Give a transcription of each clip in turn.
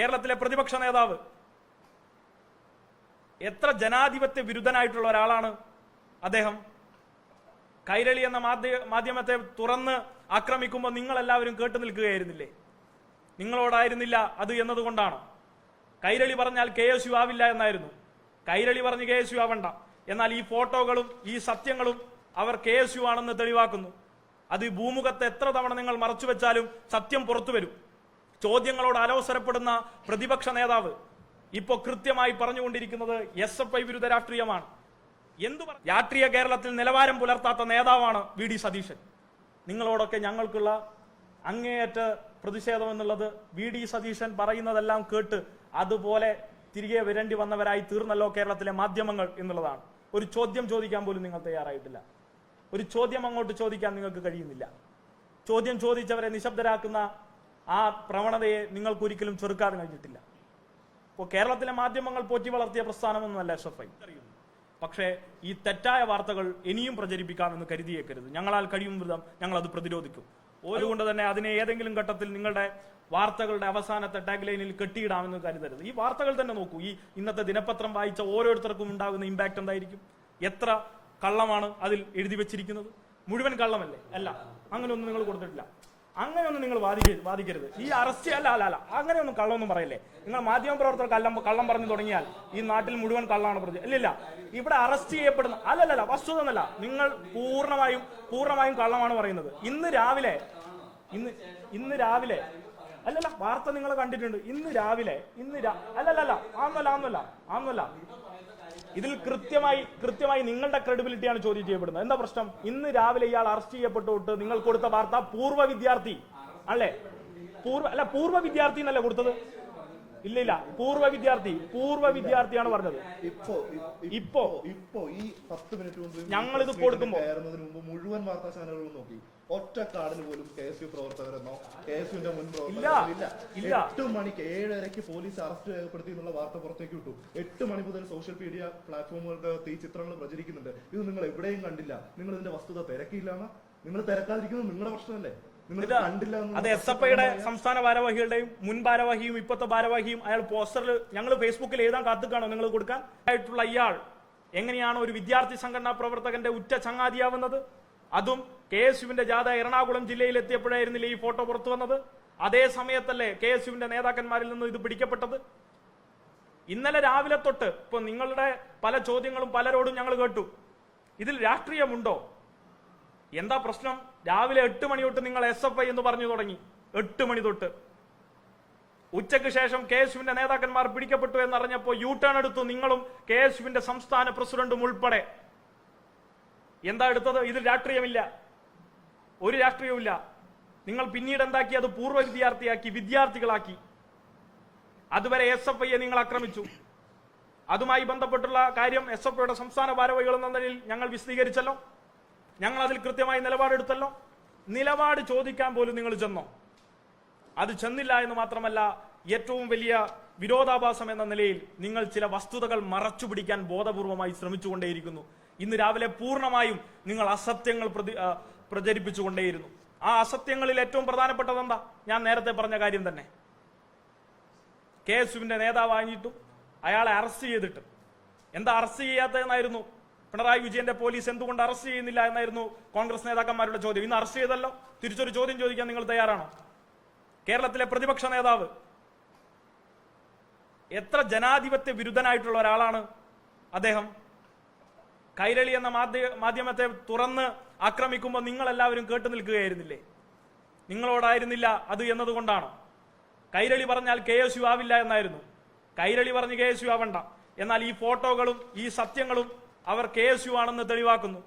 കേരളത്തിലെ പ്രതിപക്ഷ നേതാവ് എത്ര ജനാധിപത്യ വിരുദ്ധനായിട്ടുള്ള ഒരാളാണ് അദ്ദേഹം? കൈരളി എന്ന മാധ്യമത്തെ തുറന്ന് ആക്രമിക്കുമ്പോൾ നിങ്ങൾ എല്ലാവരും കേട്ടു നിൽക്കുകയായിരുന്നില്ലേ? നിങ്ങളോടായിരുന്നില്ല അത് എന്നതുകൊണ്ടാണ്? കൈരളി പറഞ്ഞാൽ കെ എസ് യു ആവില്ല എന്നായിരുന്നു. കൈരളി പറഞ്ഞ് കെ എസ് യു ആവണ്ട. എന്നാൽ ഈ ഫോട്ടോകളും ഈ സത്യങ്ങളും അവർ കെ എസ് യു ആണെന്ന് തെളിവാക്കുന്നു. അത് ഈ ഭൂമുഖത്ത് എത്ര തവണ നിങ്ങൾ മറച്ചു വെച്ചാലും സത്യം പുറത്തു വരും. ചോദ്യങ്ങളോട് അലോസരപ്പെടുന്ന പ്രതിപക്ഷ നേതാവ് ഇപ്പോ കൃത്യമായി പറഞ്ഞുകൊണ്ടിരിക്കുന്നത് എസ് എഫ് ഐ വിരുദ്ധ രാഷ്ട്രീയമാണ്. എന്തു രാഷ്ട്രീയ കേരളത്തിൽ നിലവാരം പുലർത്താത്ത നേതാവാണ് വി ഡി സതീശൻ. നിങ്ങളോടൊക്കെ ഞങ്ങൾക്കുള്ള അങ്ങേയറ്റ പ്രതിഷേധം എന്നുള്ളത് വി ഡി സതീശൻ പറയുന്നതെല്ലാം കേട്ട് അതുപോലെ തിരികെ വരേണ്ടി വന്നവരായി തീർന്നല്ലോ കേരളത്തിലെ മാധ്യമങ്ങൾ എന്നുള്ളതാണ്. ഒരു ചോദ്യം ചോദിക്കാൻ പോലും നിങ്ങൾ തയ്യാറായിട്ടില്ല. ഒരു ചോദ്യം അങ്ങോട്ട് ചോദിക്കാൻ നിങ്ങൾക്ക് കഴിയുന്നില്ല. ചോദ്യം ചോദിച്ചവരെ നിശബ്ദരാക്കുന്ന ആ പ്രവണതയെ നിങ്ങൾക്ക് ഒരിക്കലും ചെറുക്കാൻ കഴിഞ്ഞിട്ടില്ല. ഇപ്പോൾ കേരളത്തിലെ മാധ്യമങ്ങൾ പോറ്റി വളർത്തിയ പ്രസ്ഥാനമൊന്നുമല്ല എസ് എഫ് ഐ പക്ഷേ ഈ തെറ്റായ വാർത്തകൾ ഇനിയും പ്രചരിപ്പിക്കാമെന്ന് കരുതിയേക്കരുത്. ഞങ്ങളാൽ കഴിയും വിധം ഞങ്ങൾ അത് പ്രതിരോധിക്കും. അതുകൊണ്ട് തന്നെ അതിനെ ഏതെങ്കിലും ഘട്ടത്തിൽ നിങ്ങളുടെ വാർത്തകളുടെ അവസാനത്തെ ടാഗ് ലൈനിൽ കെട്ടിയിടാമെന്ന് കരുതരുത്. ഈ വാർത്തകൾ തന്നെ നോക്കൂ. ഈ ഇന്നത്തെ ദിനപത്രം വായിച്ച ഓരോരുത്തർക്കും ഉണ്ടാകുന്ന ഇമ്പാക്റ്റ് എന്തായിരിക്കും? എത്ര കള്ളമാണ് അതിൽ എഴുതി വെച്ചിരിക്കുന്നത്? മുഴുവൻ കള്ളമല്ലേ? അല്ല അങ്ങനെയൊന്നും നിങ്ങൾ കൊടുത്തിട്ടില്ല. അങ്ങനെയൊന്നും നിങ്ങൾ വാദിക്ക വാദിക്കരുത്. ഈ അറസ്റ്റ് അല്ല അല്ല അല്ല. അങ്ങനെയൊന്നും കള്ളമൊന്നും പറയല്ലേ. നിങ്ങൾ മാധ്യമ പ്രവർത്തകർ കള്ളം കള്ളം പറഞ്ഞു തുടങ്ങിയാൽ ഈ നാട്ടിൽ മുഴുവൻ കള്ളമാണ് പ്രതി ഇല്ലില്ല ഇവിടെ അറസ്റ്റ് ചെയ്യപ്പെടുന്ന അല്ലല്ല വസ്തുത എന്നല്ല. നിങ്ങൾ പൂർണമായും പൂർണമായും കള്ളമാണ് പറയുന്നത്. ഇന്ന് രാവിലെ ഇന്ന് ഇന്ന് രാവിലെ അല്ലല്ല വാർത്ത നിങ്ങൾ കണ്ടിട്ടുണ്ട്. ഇന്ന് രാവിലെ ഇന്ന് അല്ലല്ല ആന്നല്ല ആന്നല്ല. ആന്നല്ല. ഇതിൽ കൃത്യമായി കൃത്യമായി നിങ്ങളുടെ ക്രെഡിബിലിറ്റിയാണ് ചോദ്യം ചെയ്യപ്പെടുന്നത്. എന്താ പ്രശ്നം? ഇന്ന് രാവിലെ ഇയാൾ അറസ്റ്റ് ചെയ്യപ്പെട്ടുകൊണ്ട് നിങ്ങൾ കൊടുത്ത വാർത്ത പൂർവ വിദ്യാർത്ഥി. അല്ലേ? പൂർവ അല്ല പൂർവ വിദ്യാർത്ഥി എന്നല്ലേ കൊടുത്തത്? ഇല്ല ഇല്ല പൂർവ വിദ്യാർത്ഥി പൂർവ വിദ്യാർത്ഥിയാണ് പറഞ്ഞത്. ഇപ്പോ ഇപ്പോ ഇപ്പോ. ഈ പത്ത് മിനിറ്റ് മുമ്പ് ഞങ്ങൾ ഇത് കൊടുക്കുമ്പോൾ മുഴുവൻ വാർത്താ ചാനലുകളും നോക്കി. ഒറ്റ കാർഡിന് പോലും കെ എസ് യു പ്രവർത്തകരെന്നോ കെ എസ് യുവിന്റെ മുൻ പ്രവർത്തകരോ. എട്ട് മണിക്ക് ഏഴരയ്ക്ക് പോലീസ് അറസ്റ്റ് രേഖപ്പെടുത്തി എന്നുള്ള വാർത്ത പുറത്തേക്ക് വിട്ടു. എട്ട് മണി മുതൽ സോഷ്യൽ മീഡിയ പ്ലാറ്റ്ഫോമുകൾക്ക് ഈ ചിത്രങ്ങൾ പ്രചരിക്കുന്നുണ്ട്. ഇത് നിങ്ങൾ എവിടെയും കണ്ടില്ല. നിങ്ങൾ ഇതിന്റെ വസ്തുത തിരക്കിയില്ലാന്ന്? നിങ്ങൾ തിരക്കാതിരിക്കുന്നത് നിങ്ങളുടെ പ്രശ്നമല്ലേ? അത് എസ് എഫ് ഐയുടെ സംസ്ഥാന ഭാരവാഹികളുടെയും മുൻ ഭാരവാഹിയും ഇപ്പോഴത്തെ ഭാരവാഹിയും അയാൾ പോസ്റ്ററിൽ ഞങ്ങൾ ഫേസ്ബുക്കിൽ എഴുതാൻ കാത്തുക്കാണോ നിങ്ങൾ കൊടുക്കാൻ? ആയിട്ടുള്ള ഇയാൾ എങ്ങനെയാണ് ഒരു വിദ്യാർത്ഥി സംഘടനാ പ്രവർത്തകന്റെ ഉറ്റ ചങ്ങാതിയാവുന്നത്? അതും കെ എസ് യുവിന്റെ ജാഥ എറണാകുളം ജില്ലയിൽ എത്തിയപ്പോഴായിരുന്നില്ലേ ഈ ഫോട്ടോ പുറത്തു വന്നത്? അതേ സമയത്തല്ലേ കെ എസ് യുവിന്റെ നേതാക്കന്മാരിൽ നിന്ന് ഇത് പിടിക്കപ്പെട്ടത്? ഇന്നലെ രാവിലെ തൊട്ട് ഇപ്പൊ നിങ്ങളുടെ പല ചോദ്യങ്ങളും പലരോടും ഞങ്ങൾ കേട്ടു. ഇതിൽ രാഷ്ട്രീയമുണ്ടോ? എന്താ പ്രശ്നം? രാവിലെ എട്ട് മണി തൊട്ട് നിങ്ങൾ എസ് എഫ് ഐ എന്ന് പറഞ്ഞു തുടങ്ങി. എട്ട് മണി തൊട്ട്. ഉച്ചയ്ക്ക് ശേഷം കെ എസ് യുവിന്റെ നേതാക്കന്മാർ പിടിക്കപ്പെട്ടു എന്നറിഞ്ഞപ്പോൾ യു ടേൺ എടുത്തു നിങ്ങളും കെ എസ് യുവിന്റെ സംസ്ഥാന പ്രസിഡന്റും ഉൾപ്പെടെ. എന്താ എടുത്തത്? ഇതിൽ രാഷ്ട്രീയമില്ല. ഒരു രാഷ്ട്രീയവുമില്ല. നിങ്ങൾ പിന്നീട് എന്താക്കി? അത് പൂർവ വിദ്യാർത്ഥിയാക്കി വിദ്യാർത്ഥികളാക്കി. അതുവരെ എസ് എഫ് ഐയെ നിങ്ങൾ ആക്രമിച്ചു. അതുമായി ബന്ധപ്പെട്ടുള്ള കാര്യം എസ് എഫ് ഐയുടെ സംസ്ഥാന ഭാരവാഹികൾ എന്ന നിലയിൽ ഞങ്ങൾ വിശദീകരിച്ചല്ലോ. ഞങ്ങൾ അതിൽ കൃത്യമായി നിലപാടെടുത്തല്ലോ. നിലപാട് ചോദിക്കാൻ പോലും നിങ്ങൾ ചെന്നോ? അത് ചെന്നില്ല എന്ന് മാത്രമല്ല ഏറ്റവും വലിയ വിരോധാഭാസം എന്ന നിലയിൽ നിങ്ങൾ ചില വസ്തുതകൾ മറച്ചു പിടിക്കാൻ ബോധപൂർവമായി ശ്രമിച്ചുകൊണ്ടേയിരിക്കുന്നു. ഇന്ന് രാവിലെ പൂർണമായും നിങ്ങൾ അസത്യങ്ങൾ പ്രതി പ്രചരിപ്പിച്ചുകൊണ്ടേയിരുന്നു. ആ അസത്യങ്ങളിൽ ഏറ്റവും പ്രധാനപ്പെട്ടത് എന്താ? ഞാൻ നേരത്തെ പറഞ്ഞ കാര്യം തന്നെ. കെ എസ് യുവിന്റെ വാങ്ങിയിട്ടും അയാളെ അറസ്റ്റ് ചെയ്തിട്ട്. എന്താ അറസ്റ്റ് ചെയ്യാത്തതെന്നായിരുന്നു? പിണറായി വിജയന്റെ പോലീസ് എന്തുകൊണ്ട് അറസ്റ്റ് ചെയ്യുന്നില്ല എന്നായിരുന്നു കോൺഗ്രസ് നേതാക്കന്മാരുടെ ചോദ്യം. ഇന്ന് അറസ്റ്റ് ചെയ്തല്ലോ? തിരിച്ചൊരു ചോദ്യം ചോദിക്കാൻ നിങ്ങൾ തയ്യാറാണോ? കേരളത്തിലെ പ്രതിപക്ഷ നേതാവ് എത്ര ജനാധിപത്യ വിരുദ്ധനായിട്ടുള്ള ഒരാളാണ് അദ്ദേഹം? കൈരളി എന്ന മാധ്യ മാധ്യമത്തെ തുറന്ന് ആക്രമിക്കുമ്പോൾ നിങ്ങളെല്ലാവരും കേട്ടു നിൽക്കുകയായിരുന്നില്ലേ? നിങ്ങളോടായിരുന്നില്ല അത് എന്നതുകൊണ്ടാണ്? കൈരളി പറഞ്ഞാൽ കെ എസ് യു ആവില്ല എന്നായിരുന്നു. കൈരളി പറഞ്ഞ് കെ എസ് യു ആവണ്ട. എന്നാൽ ഈ ഫോട്ടോകളും ഈ സത്യങ്ങളും അവർ കെ എസ് യു ആണെന്ന് തെളിവാക്കുന്നു.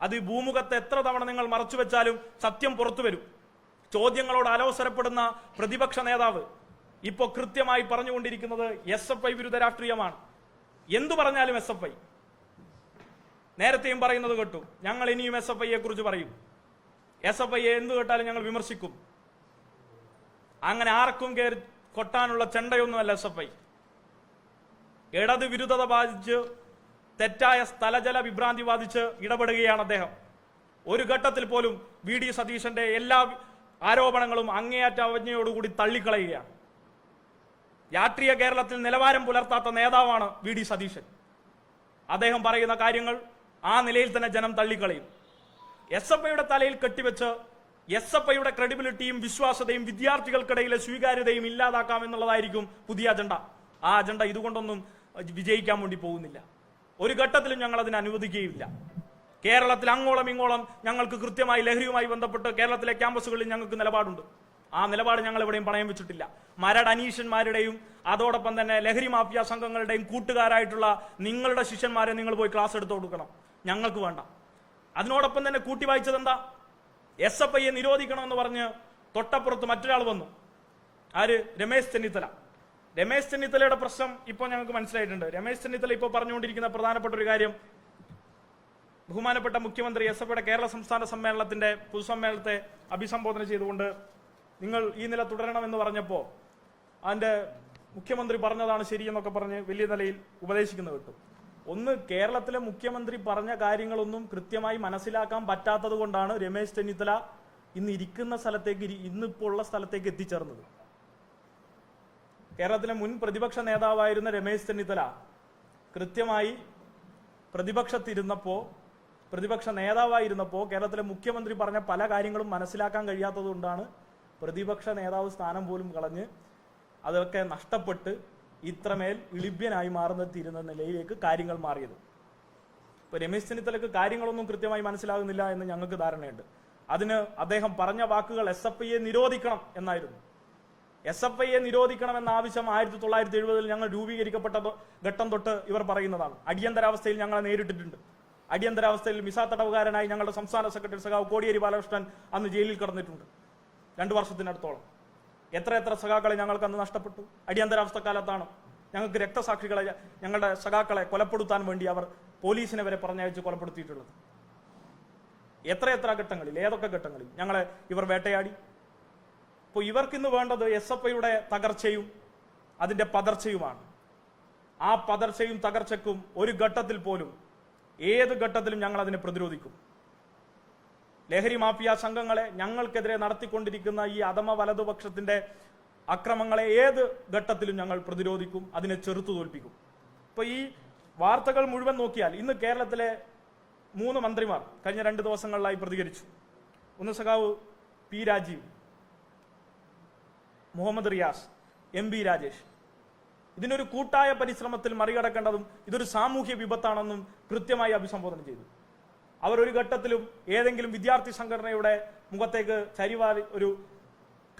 അത് ഈ ഭൂമുഖത്ത് എത്ര തവണ നിങ്ങൾ മറച്ചു വെച്ചാലും സത്യം പുറത്തു വരും. ചോദ്യങ്ങളോട് അലോസരപ്പെടുന്ന പ്രതിപക്ഷ നേതാവ് ഇപ്പോൾ കൃത്യമായി പറഞ്ഞുകൊണ്ടിരിക്കുന്നത് എസ് എഫ് ഐ വിരുദ്ധ രാഷ്ട്രീയമാണ്. എന്തു പറഞ്ഞാലും എസ് എഫ് ഐ നേരത്തെയും പറയുന്നത് കേട്ടു. ഞങ്ങൾ ഇനിയും എസ് എഫ് ഐയെ കുറിച്ച് പറയും. എസ് എഫ് ഐയെ എന്ത് കേട്ടാലും ഞങ്ങൾ വിമർശിക്കും. അങ്ങനെ ആർക്കും കയറി കൊട്ടാനുള്ള ചെണ്ടയൊന്നുമല്ല എസ് എഫ് ഐ ഇടത് വിരുദ്ധത ബാധിച്ച് തെറ്റായ സ്ഥലജല വിഭ്രാന്തി ബാധിച്ച് ഇടപെടുകയാണ് അദ്ദേഹം. ഒരു ഘട്ടത്തിൽ പോലും വി ഡി സതീശന്റെ എല്ലാ ആരോപണങ്ങളും അങ്ങേയറ്റ അവജ്ഞയോടുകൂടി തള്ളിക്കളയുകയാണ്. രാഷ്ട്രീയ കേരളത്തിൽ നിലവാരം പുലർത്താത്ത നേതാവാണ് വി ഡി സതീശൻ. അദ്ദേഹം പറയുന്ന കാര്യങ്ങൾ ആ നിലയിൽ തന്നെ ജനം തള്ളിക്കളയും. എസ് എഫ് ഐയുടെ തലയിൽ കെട്ടിവെച്ച് എസ് എഫ് ഐയുടെ ക്രെഡിബിലിറ്റിയും വിശ്വാസതയും വിദ്യാർത്ഥികൾക്കിടയിലെ സ്വീകാര്യതയും ഇല്ലാതാക്കാം എന്നുള്ളതായിരിക്കും പുതിയ അജണ്ട. ആ അജണ്ട ഇതുകൊണ്ടൊന്നും വിജയിക്കാൻ വേണ്ടി പോകുന്നില്ല. ഒരു ഘട്ടത്തിലും ഞങ്ങൾ അതിനെ അനുവദിക്കുകയില്ല. കേരളത്തിൽ അങ്ങോളം ഇങ്ങോളം ഞങ്ങൾക്ക് കൃത്യമായി ലഹരിയുമായി ബന്ധപ്പെട്ട് കേരളത്തിലെ ക്യാമ്പസുകളിൽ ഞങ്ങൾക്ക് നിലപാടുണ്ട്. ആ നിലപാട് ഞങ്ങൾ എവിടെയും പണയം വെച്ചിട്ടില്ല. മരട് അനീഷന്മാരുടെയും അതോടൊപ്പം തന്നെ ലഹരി മാഫിയ സംഘങ്ങളുടെയും കൂട്ടുകാരായിട്ടുള്ള നിങ്ങളുടെ ശിഷ്യന്മാരെ നിങ്ങൾ പോയി ക്ലാസ് എടുത്തു കൊടുക്കണം. ഞങ്ങൾക്ക് വേണ്ട. അതിനോടൊപ്പം തന്നെ കൂട്ടി വായിച്ചത് എന്താ? എസ് എഫ് ഐയെ നിരോധിക്കണമെന്ന് പറഞ്ഞ് തൊട്ടപ്പുറത്ത് മറ്റൊരാൾ വന്നു. ആര്? രമേശ് ചെന്നിത്തല. രമേശ് ചെന്നിത്തലയുടെ പ്രശ്നം ഇപ്പോൾ ഞങ്ങൾക്ക് മനസ്സിലായിട്ടുണ്ട്. രമേശ് ചെന്നിത്തല ഇപ്പോൾ പറഞ്ഞുകൊണ്ടിരിക്കുന്ന പ്രധാനപ്പെട്ട ഒരു കാര്യം ബഹുമാനപ്പെട്ട മുഖ്യമന്ത്രി എസ് എഫ് കേരള സംസ്ഥാന സമ്മേളനത്തിന്റെ പൊതുസമ്മേളനത്തെ അഭിസംബോധന ചെയ്തുകൊണ്ട് നിങ്ങൾ ഈ നില തുടരണമെന്ന് പറഞ്ഞപ്പോൾ അതിന്റെ മുഖ്യമന്ത്രി പറഞ്ഞതാണ് ശരിയെന്നൊക്കെ പറഞ്ഞ് വലിയ നിലയിൽ ഉപദേശിക്കുന്ന കിട്ടും. ഒന്ന് കേരളത്തിലെ മുഖ്യമന്ത്രി പറഞ്ഞ കാര്യങ്ങളൊന്നും കൃത്യമായി മനസ്സിലാക്കാൻ പറ്റാത്തത് കൊണ്ടാണ് രമേശ് ചെന്നിത്തല ഇന്ന് ഇരിക്കുന്ന സ്ഥലത്തേക്ക് ഇന്നിപ്പോൾ ഉള്ള സ്ഥലത്തേക്ക് എത്തിച്ചേർന്നത്. കേരളത്തിലെ മുൻ പ്രതിപക്ഷ നേതാവായിരുന്ന രമേശ് ചെന്നിത്തല കൃത്യമായി പ്രതിപക്ഷത്തിരുന്നപ്പോ പ്രതിപക്ഷ നേതാവായിരുന്നപ്പോൾ കേരളത്തിലെ മുഖ്യമന്ത്രി പറഞ്ഞ പല കാര്യങ്ങളും മനസ്സിലാക്കാൻ കഴിയാത്തത് കൊണ്ടാണ് പ്രതിപക്ഷ നേതാവ് സ്ഥാനം പോലും കളഞ്ഞ് അതൊക്കെ നഷ്ടപ്പെട്ട് ഇത്രമേൽ ഇളിഭ്യനായി മാറുന്ന തീരുന്ന നിലയിലേക്ക് കാര്യങ്ങൾ മാറിയത്. ഇപ്പൊ രമേശ് ചെന്നിത്തലക്ക് കാര്യങ്ങളൊന്നും കൃത്യമായി മനസ്സിലാകുന്നില്ല എന്ന് ഞങ്ങൾക്ക് ധാരണയുണ്ട്. അതിന് അദ്ദേഹം പറഞ്ഞ വാക്കുകൾ എസ് എഫ് ഐയെ നിരോധിക്കണം എന്നായിരുന്നു. എസ് എഫ് ഐയെ നിരോധിക്കണം എന്ന ആവശ്യം ആയിരത്തി തൊള്ളായിരത്തി എഴുപതിൽ ഞങ്ങൾ രൂപീകരിക്കപ്പെട്ട ഘട്ടം തൊട്ട് ഇവർ പറയുന്നതാണ്. അടിയന്തരാവസ്ഥയിൽ ഞങ്ങളെ നേരിട്ടിട്ടുണ്ട്. അടിയന്തരാവസ്ഥയിൽ മിസാ തടവുകാരനായി ഞങ്ങളുടെ സംസ്ഥാന സെക്രട്ടറി സഖാവ് കോടിയേരി ബാലകൃഷ്ണൻ അന്ന് ജയിലിൽ കിടന്നിട്ടുണ്ട്. രണ്ടു വർഷത്തിനടുത്തോളം. എത്ര എത്ര സഖാക്കളെ ഞങ്ങൾക്ക് അന്ന് നഷ്ടപ്പെട്ടു? അടിയന്തരാവസ്ഥ കാലത്താണ് ഞങ്ങൾക്ക് രക്തസാക്ഷികളെ ഞങ്ങളുടെ സഖാക്കളെ കൊലപ്പെടുത്താൻ വേണ്ടി അവർ പോലീസിനെ വരെ പറഞ്ഞയച്ച് കൊലപ്പെടുത്തിയിട്ടുള്ളത്. എത്ര എത്ര ഘട്ടങ്ങളിൽ ഏതൊക്കെ ഘട്ടങ്ങളിൽ ഞങ്ങളെ ഇവർ വേട്ടയാടി. ഇപ്പോൾ ഇവർക്കിന്ന് വേണ്ടത് എസ് എഫ് ഐയുടെ തകർച്ചയും അതിന്റെ പതർച്ചയുമാണ്. ആ പതർച്ചയും തകർച്ചയ്ക്കും ഒരു ഘട്ടത്തിൽ പോലും ഏത് ഘട്ടത്തിലും ഞങ്ങൾ അതിനെ പ്രതിരോധിക്കും. ലഹരി മാഫിയ സംഘങ്ങളെ ഞങ്ങൾക്കെതിരെ നടത്തിക്കൊണ്ടിരിക്കുന്ന ഈ അധമ വലതുപക്ഷത്തിന്റെ അക്രമങ്ങളെ ഏത് ഘട്ടത്തിലും ഞങ്ങൾ പ്രതിരോധിക്കും അതിനെ ചെറുത്തു തോൽപ്പിക്കും. ഇപ്പൊ ഈ വാർത്തകൾ മുഴുവൻ നോക്കിയാൽ ഇന്ന് കേരളത്തിലെ മൂന്ന് മന്ത്രിമാർ കഴിഞ്ഞ രണ്ട് ദിവസങ്ങളിലായി പ്രതികരിച്ചു. ഒന്ന് സഖാവ് P Rajeev Muhammad Riyas M B Rajesh. ഇതിനൊരു കൂട്ടായ പരിശ്രമത്തിൽ മറികടക്കേണ്ടതും ഇതൊരു സാമൂഹ്യ വിപത്താണെന്നും കൃത്യമായി അഭിസംബോധന ചെയ്തു. അവർ ഒരു ഘട്ടത്തിലും ഏതെങ്കിലും വിദ്യാർത്ഥി സംഘടനയുടെ മുഖത്തേക്ക് ചരിവാരി ഒരു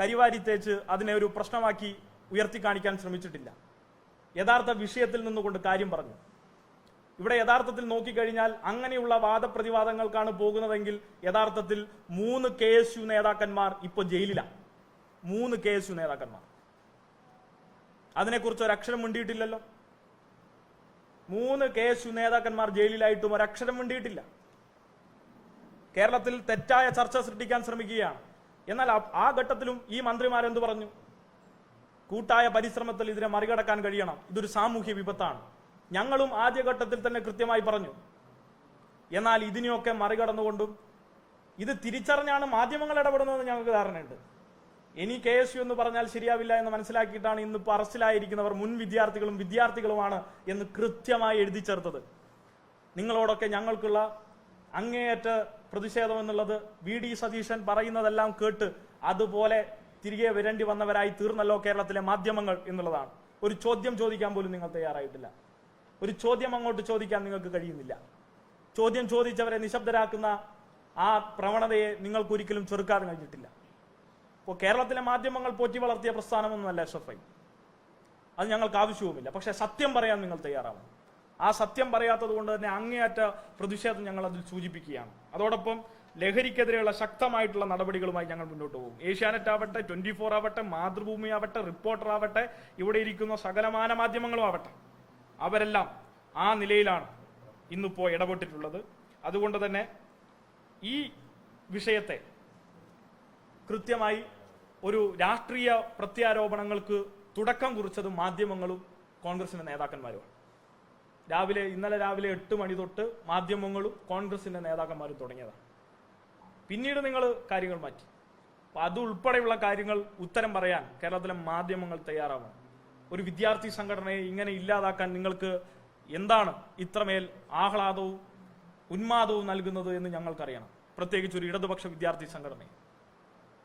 കരിവാരി തേച്ച് അതിനെ ഒരു പ്രശ്നമാക്കി ഉയർത്തി കാണിക്കാൻ ശ്രമിച്ചിട്ടില്ല. യഥാർത്ഥ വിഷയത്തിൽ നിന്നുകൊണ്ട് കാര്യം പറഞ്ഞു. ഇവിടെ യഥാർത്ഥത്തിൽ നോക്കിക്കഴിഞ്ഞാൽ അങ്ങനെയുള്ള വാദപ്രതിവാദങ്ങൾക്കാണ് പോകുന്നതെങ്കിൽ യഥാർത്ഥത്തിൽ മൂന്ന് കെ എസ് യു നേതാക്കന്മാർ ഇപ്പോൾ ജയിലിലാണ് മൂന്ന് കെ എസ് യു നേതാക്കന്മാർ. അതിനെക്കുറിച്ച് ഒരക്ഷരം മിണ്ടിയിട്ടില്ലല്ലോ. മൂന്ന് കെ എസ് യു നേതാക്കന്മാർ ജയിലിലായിട്ടും ഒരക്ഷരം മിണ്ടിയിട്ടില്ല. കേരളത്തിൽ തെറ്റായ ചർച്ച സൃഷ്ടിക്കാൻ ശ്രമിക്കുകയാണ്. എന്നാൽ ആ- ഘട്ടത്തിലും ഈ മന്ത്രിമാരെന്ത് പറഞ്ഞു? കൂട്ടായ പരിശ്രമത്തിൽ ഇതിനെ മറികടക്കാൻ കഴിയണം. ഇതൊരു സാമൂഹ്യ വിപത്താണ്. ഞങ്ങളും ആദ്യഘട്ടത്തിൽ തന്നെ കൃത്യമായി പറഞ്ഞു. എന്നാൽ ഇതിനെയൊക്കെ മറികടന്നുകൊണ്ടും ഇത് തിരിച്ചറിഞ്ഞാണ് മാധ്യമങ്ങൾ ഇടപെടുന്നതെന്ന് ഞങ്ങൾക്ക് ധാരണയുണ്ട്. ഇനി കെ എസ് യു എന്ന് പറഞ്ഞാൽ ശരിയാവില്ല എന്ന് മനസ്സിലാക്കിയിട്ടാണ് ഇന്ന് ഇപ്പോൾ അറസ്റ്റിലായിരിക്കുന്നവർ മുൻ വിദ്യാർത്ഥികളും വിദ്യാർത്ഥികളുമാണ് എന്ന് കൃത്യമായി എഴുതി ചേർത്തത്. നിങ്ങളോടൊക്കെ ഞങ്ങൾക്കുള്ള അങ്ങേയറ്റ പ്രതിഷേധം എന്നുള്ളത് വി ഡി സതീശൻ പറയുന്നതെല്ലാം കേട്ട് അതുപോലെ തിരികെ വരേണ്ടി വന്നവരായി തീർന്നല്ലോ കേരളത്തിലെ മാധ്യമങ്ങൾ എന്നുള്ളതാണ്. ഒരു ചോദ്യം ചോദിക്കാൻ പോലും നിങ്ങൾ തയ്യാറായിട്ടില്ല. ഒരു ചോദ്യം അങ്ങോട്ട് ചോദിക്കാൻ നിങ്ങൾക്ക് കഴിയുന്നില്ല. ചോദ്യം ചോദിച്ചവരെ നിശബ്ദരാക്കുന്ന ആ പ്രവണതയെ നിങ്ങൾക്ക് ഒരിക്കലും ചെറുക്കാൻ കഴിഞ്ഞിട്ടില്ല. ഇപ്പോൾ കേരളത്തിലെ മാധ്യമങ്ങൾ പോറ്റി വളർത്തിയ പ്രസ്ഥാനമൊന്നുമല്ല എസ് എഫ് ഐ. അത് ഞങ്ങൾക്ക് ആവശ്യവുമില്ല. പക്ഷേ സത്യം പറയാൻ നിങ്ങൾ തയ്യാറാവണം. ആ സത്യം പറയാത്തത് കൊണ്ട് തന്നെ അങ്ങേയറ്റ പ്രതിഷേധം ഞങ്ങൾ അതിൽ സൂചിപ്പിക്കുകയാണ്. അതോടൊപ്പം ലഹരിക്കെതിരെയുള്ള ശക്തമായിട്ടുള്ള നടപടികളുമായി ഞങ്ങൾ മുന്നോട്ട് പോകും. ഏഷ്യാനെറ്റ് ആവട്ടെ ട്വന്റി ഫോർ ആവട്ടെ മാതൃഭൂമി ആവട്ടെ റിപ്പോർട്ടർ ആവട്ടെ ഇവിടെ ഇരിക്കുന്ന സകലമാന മാധ്യമങ്ങളും ആവട്ടെ അവരെല്ലാം ആ നിലയിലാണ് ഇന്നിപ്പോൾ ഇടപെട്ടിട്ടുള്ളത്. അതുകൊണ്ട് തന്നെ ഈ വിഷയത്തെ കൃത്യമായി ഒരു രാഷ്ട്രീയ പ്രത്യാരോപണങ്ങൾക്ക് തുടക്കം കുറിച്ചത് മാധ്യമങ്ങളും കോൺഗ്രസിന്റെ നേതാക്കന്മാരുമാണ്. രാവിലെ ഇന്നലെ രാവിലെ എട്ട് മണി തൊട്ട് മാധ്യമങ്ങളും കോൺഗ്രസിന്റെ നേതാക്കന്മാരും തുടങ്ങിയതാണ് പിന്നീട് നിങ്ങൾ കാര്യങ്ങൾ മാറ്റി. അപ്പൊ അതുൾപ്പെടെയുള്ള കാര്യങ്ങൾ ഉത്തരം പറയാൻ കേരളത്തിലെ മാധ്യമങ്ങൾ തയ്യാറാവണം. ഒരു വിദ്യാർത്ഥി സംഘടനയെ ഇങ്ങനെ ഇല്ലാതാക്കാൻ നിങ്ങൾക്ക് എന്താണ് ഇത്രമേൽ ആഹ്ലാദവും ഉന്മാദവും നൽകുന്നത് എന്ന് ഞങ്ങൾക്കറിയണം. പ്രത്യേകിച്ച് ഒരു ഇടതുപക്ഷ വിദ്യാർത്ഥി സംഘടനയെ.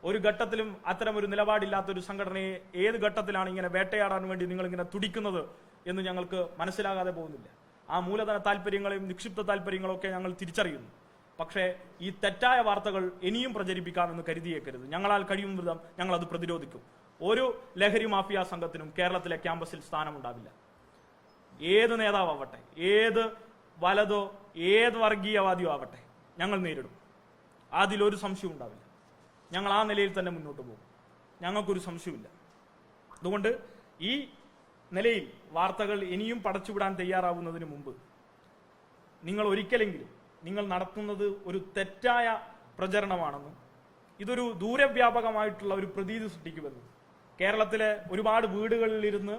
ഒരു ഘട്ടത്തിലും അത്തരം ഒരു നിലപാടില്ലാത്ത ഒരു സംഘടനയെ ഏത് ഘട്ടത്തിലാണ് ഇങ്ങനെ വേട്ടയാടാൻ വേണ്ടി നിങ്ങൾ ഇങ്ങനെ തുടിക്കുന്നത് എന്ന് ഞങ്ങൾക്ക് മനസ്സിലാകാതെ പോകുന്നില്ല. ആ മൂലധന താല്പര്യങ്ങളെയും നിക്ഷിപ്ത താല്പര്യങ്ങളും ഒക്കെ ഞങ്ങൾ തിരിച്ചറിയുന്നു. പക്ഷേ ഈ തെറ്റായ വാർത്തകൾ ഇനിയും പ്രചരിപ്പിക്കാമെന്ന് കരുതിയേക്കരുത്. ഞങ്ങളാൽ കഴിയും വിധം ഞങ്ങൾ അത് പ്രതിരോധിക്കും. ഒരു ലഹരി മാഫിയ സംഘത്തിനും കേരളത്തിലെ ക്യാമ്പസിൽ സ്ഥാനമുണ്ടാവില്ല. ഏത് നേതാവട്ടെ ഏത് വലതോ ഏത് വർഗീയവാദിയോ ആവട്ടെ ഞങ്ങൾ നേരിടും. അതിലൊരു സംശയവും ഉണ്ടാവില്ല. ഞങ്ങൾ ആ നിലയിൽ തന്നെ മുന്നോട്ട് പോകും. ഞങ്ങൾക്കൊരു സംശയമില്ല അതുകൊണ്ട് ഈ നിലയിൽ വാർത്തകൾ ഇനിയും പടച്ചുവിടാൻ തയ്യാറാവുന്നതിന് മുമ്പ് നിങ്ങൾ ഒരിക്കലെങ്കിലും നിങ്ങൾ നടത്തുന്നത് ഒരു തെറ്റായ പ്രചരണമാണെന്നും ഇതൊരു ദൂരവ്യാപകമായിട്ടുള്ള ഒരു പ്രതീതി സൃഷ്ടിക്കുമെന്നും കേരളത്തിലെ ഒരുപാട് വീടുകളിലിരുന്ന്